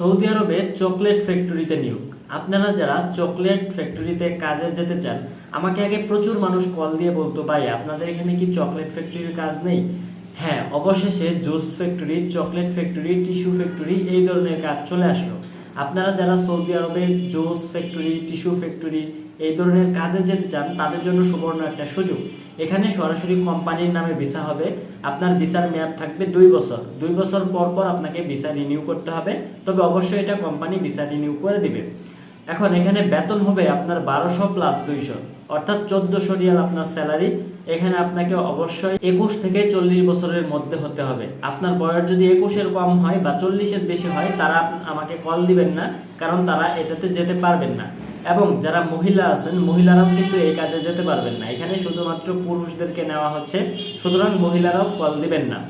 Saudi আরবে chocolate ফ্যাক্টরিতে নিয়োগ। আপনারা যারা চকলেট ফ্যাক্টরিতে কাজে যেতে চান, আমাকে আগে প্রচুর মানুষ কল দিয়ে বলতো, ভাই, আপনাদের এখানে কি চকলেট ফ্যাক্টরির কাজ নেই? হ্যাঁ অবশেষে juice factory, chocolate factory, tissue factory, এই ধরনের কাজ চলে আসলো। আপনারা যারা সৌদি আরবে জুস ফ্যাক্টরি, টিস্যু ফ্যাক্টরি, এই ধরনের কাজে যেতে চান, তাদের জন্য সুবর্ণ একটা সুযোগ। এখানে সরাসরি কোম্পানির নামে ভিসা হবে। আপনার ভিসার মেয়াদ থাকবে দুই বছর। দুই বছর পর পর আপনাকে ভিসা রিনিউ করতে হবে। তবে অবশ্যই এটা কোম্পানি ভিসা রিনিউ করে দিবে। এখন এখানে বেতন হবে আপনার বারোশো প্লাস দুইশো। অর্থাৎ চোদ্দশো রিয়াল আপনার স্যালারি এখানে আপনাকে অবশ্যই একুশ থেকে চল্লিশ বছরের মধ্যে হতে হবে। আপনার বয়স যদি একুশের কম হয় বা চল্লিশের বেশি হয়, তারা আমাকে কল দিবেন না, কারণ তারা এটাতে যেতে পারবেন না। এবং যারা মহিলা আছেন, মহিলারাও কিন্তু এই কাজে যেতে পারবেন না। এখানে শুধুমাত্র পুরুষদেরকে নেওয়া হচ্ছে, সুতরাং মহিলারাও কল দিবেন না।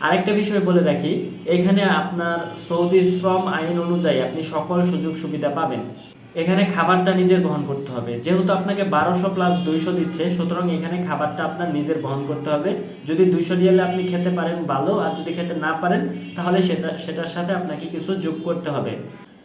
আরেকটা বিষয় বলে রাখি, এখানে আপনার সৌদি শ্রম আইন অনুযায়ী আপনি সকল সুযোগ সুবিধা পাবেন। এখানে খাবারটা নিজের বহন করতে হবে। যেহেতু আপনাকে বারোশো প্লাস দুইশো দিচ্ছে, সুতরাং এখানে খাবারটা আপনার নিজের বহন করতে হবে। যদি দুইশো রিয়ালে আপনি খেতে পারেন ভালো, আর যদি খেতে না পারেন, তাহলে সেটা, সেটার সাথে আপনাকে কিছু যোগ করতে হবে।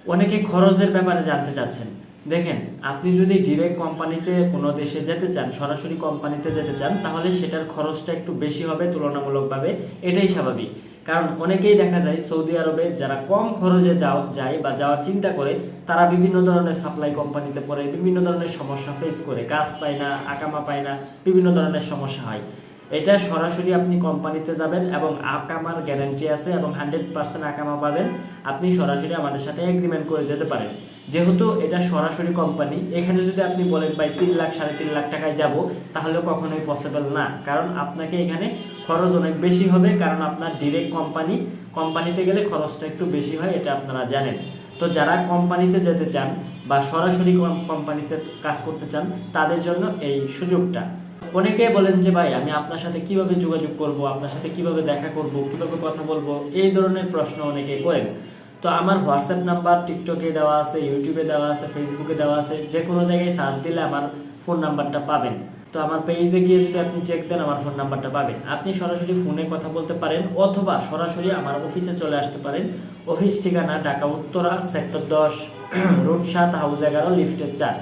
অনেকে খরচের ব্যাপারে জানতে চাচ্ছেন। দেখেন, আপনি যদি ডিরেক্ট কোম্পানিতে কোনো দেশে যেতে চান, সরাসরি কোম্পানিতে যেতে চান, তাহলে সেটার খরচটা একটু বেশি হবে তুলনামূলকভাবে, এটাই স্বাভাবিক। কারণ অনেকেই দেখা যায় সৌদি আরবে যারা কম খরচে যাও, যায় বা যাওয়ার চিন্তা করে, তারা বিভিন্ন ধরনের সাপ্লাই কোম্পানিতে পড়ে, বিভিন্ন ধরনের সমস্যা ফেস করে, কাজ পায় না, আকামা পায় না, বিভিন্ন ধরনের সমস্যা হয়। এটা সরাসরি আপনি কোম্পানিতে যাবেন এবং আকামার গ্যারান্টি আছে এবং হান্ড্রেড পার্সেন্ট আকামা পাবেন। আপনি সরাসরি আমাদের সাথে এগ্রিমেন্ট করে যেতে পারেন। যেহেতু এটা সরাসরি কোম্পানি এখানে যদি আপনি বলেন, ভাই, তিন লাখ, সাড়ে তিন লাখ টাকায় যাব, তাহলে কখনোই পসিবল না। কারণ আপনাকে এখানে খরচ অনেক বেশি হবে, কারণ আপনার ডিরেক্ট কোম্পানি কোম্পানিতে গেলে খরচটা একটু বেশি হয়, এটা আপনারা জানেন। তো যারা কোম্পানিতে যেতে চান বা সরাসরি কোম্পানিতে কাজ করতে চান, তাদের জন্য এই সুযোগটা। অনেকে বলেন যে, ভাই, আমি আপনার সাথে কীভাবে যোগাযোগ করব, আপনার সাথে কীভাবে দেখা করব, কীভাবে কথা বলব? এই ধরনের প্রশ্ন অনেকে করেন। তো আমার হোয়াটসঅ্যাপ নাম্বার টিকটকে দেওয়া আছে ইউটিউবে দেওয়া আছে ফেসবুকে দেওয়া আছে, যে কোনো জায়গায় সার্চ দিলে আমার ফোন নাম্বারটা পাবেন। তো আমার পেজে গিয়ে যদি আপনি চেক দেন, আমার ফোন নাম্বারটা পাবেন। আপনি সরাসরি ফোনে কথা বলতে পারেন, অথবা সরাসরি আমার অফিসে চলে আসতে পারেন। অফিস ঠিকানা ঢাকা, উত্তরা সেক্টর দশ রোড সাত, হাউস এগারো লিফটের চার।